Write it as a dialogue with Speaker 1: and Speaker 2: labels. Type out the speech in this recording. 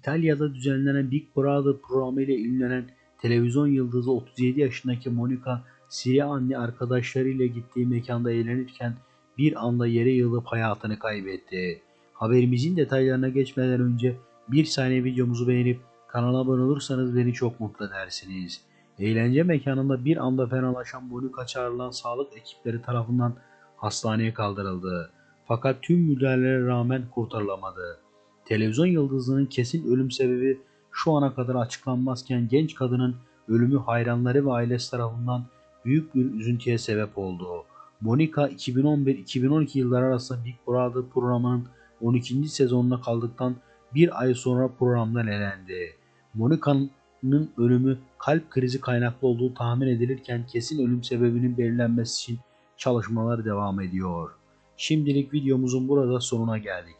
Speaker 1: İtalya'da düzenlenen Big Brother programı ile ünlenen televizyon yıldızı 37 yaşındaki Monica Sirianni arkadaşlarıyla gittiği mekanda eğlenirken bir anda yere yığılıp hayatını kaybetti. Haberimizin detaylarına geçmeden önce bir saniye videomuzu beğenip kanala abone olursanız beni çok mutlu edersiniz. Eğlence mekanında bir anda fenalaşan Monica çağrılan sağlık ekipleri tarafından hastaneye kaldırıldı. Fakat tüm müdahalelere rağmen kurtarılamadı. Televizyon yıldızının kesin ölüm sebebi şu ana kadar açıklanmazken genç kadının ölümü hayranları ve ailesi tarafından büyük bir üzüntüye sebep oldu. Monica 2011-2012 yılları arasında Big Brother programının 12. sezonuna kaldıktan bir ay sonra programdan elendi. Monica'nın ölümü kalp krizi kaynaklı olduğu tahmin edilirken kesin ölüm sebebinin belirlenmesi için çalışmalar devam ediyor. Şimdilik videomuzun burada sonuna geldik.